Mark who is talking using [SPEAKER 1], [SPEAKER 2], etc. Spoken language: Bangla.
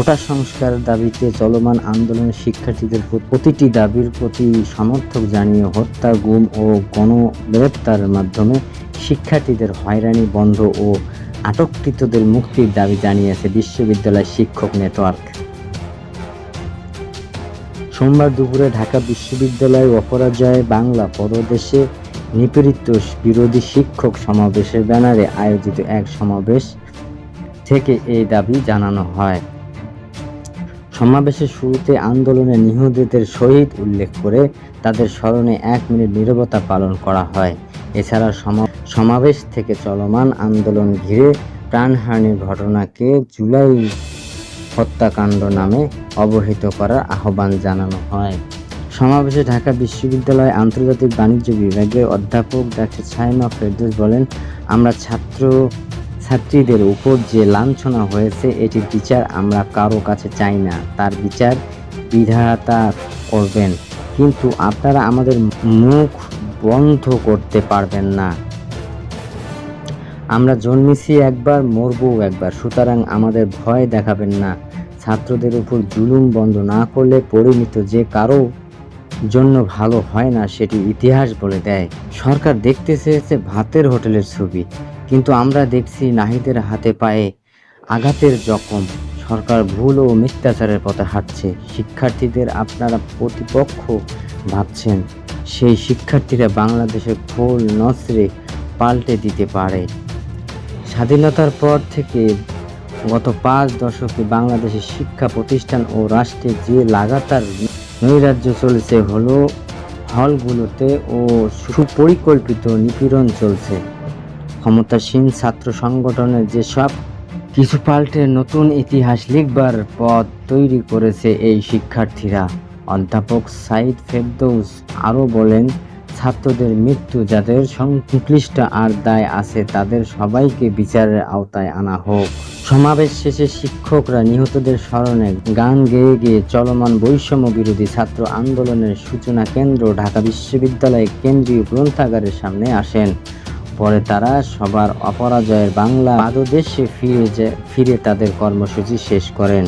[SPEAKER 1] কোটা সংস্কার দাবিতে চলমান আন্দোলনের শিক্ষার্থীদের প্রতিটি দাবির প্রতি সমর্থক জানিয়ে হত্যা, গুম ও গণগ্রেপ্তারের মাধ্যমে শিক্ষার্থীদের হয়রানি, বন্ধ ও আটককৃতদের মুক্তির দাবি জানিয়েছে বিশ্ববিদ্যালয় শিক্ষক নেটওয়ার্ক। সোমবার দুপুরে ঢাকা বিশ্ববিদ্যালয় অপরাজয় বাংলা পরদেশে নিপীড়িত বিরোধী শিক্ষক সমাবেশের ব্যানারে আয়োজিত এক সমাবেশ থেকে এই দাবি জানানো হয়। সমাবেশের শুরুতে আন্দোলনে নিহতদের শহীদ উল্লেখ করে তাদের স্মরণে এক মিনিট নীরবতা পালন করা হয়। এছাড়া সমা- সমাবেশ থেকে চলমান আন্দোলন ঘিরে প্রাণহানির ঘটনাকে জুলাই হত্যাকাণ্ড নামে অবহিত করার আহ্বান জানানো হয়। সমাবেশে ঢাকা বিশ্ববিদ্যালয় আন্তর্জাতিক বাণিজ্য বিভাগের অধ্যাপক ডাক্তার ছাইমা ফেরদৌস বলেন, আমরা ছাত্র ছাত্রীদের উপর যে লাঞ্ছনা হয়েছে, এটির বিচার আমরা কারও কাছে চাই না। তার বিচার বিধাতা করবেন। কিন্তু আপনারা আমাদের মুখ বন্ধ করতে পারবেন না। আমরা জন্মেছি একবার মরবো একবার। সুতরাং আমাদের ভয় দেখাবেন না। ছাত্রদের উপর জুলুম বন্ধ না করলে পরিণত যে কারও জন্য ভালো হয় না, সেটি ইতিহাস বলে দেয়। সরকার দেখতে চেয়েছে ভাতের হোটেলের ছবি। কিন্তু আমরা দেখছি নাহিদের হাতে পায়ে আঘাতের জখম। সরকার ভুল ও মিথ্যাচারের পথে হাঁটছে। শিক্ষার্থীদের আপনারা প্রতিপক্ষ ভাবছেন, সেই শিক্ষার্থীরা বাংলাদেশের খোল নসরে পাল্টে দিতে পারে। স্বাধীনতার পর থেকে গত পাঁচ দশকে বাংলাদেশের শিক্ষা প্রতিষ্ঠান ও রাষ্ট্রে যে লাগাতার নৈরাজ্য চলছে, হলো হলগুলোতে ও সুপরিকল্পিত নিপীড়ন চলছে। ক্ষমতাসীন ছাত্র সংগঠনের যেসব কিছু পাল্টে নতুন ইতিহাস লিখবার পথ তৈরি করেছে এই শিক্ষার্থীরা। অধ্যাপক সাইদ ফেরদৌস আরও বলেন, ছাত্রদের মৃত্যু যাদের সংশ্লিষ্ট আর দায় আছে তাদের সবাইকে বিচারের আওতায় আনা হোক। সমাবেশ শেষে শিক্ষকরা নিহতদের স্মরণে গান গেয়ে গেয়ে চলমান বৈষম্য বিরোধী ছাত্র আন্দোলনের সূচনা কেন্দ্র ঢাকা বিশ্ববিদ্যালয় কেন্দ্রীয় গ্রন্থাগারের সামনে আসেন। পরে তারা সবার অপরাজয়ের বাংলা পাদদেশে ফিরে যে ফিরে তাদের কর্মসূচি শেষ করেন।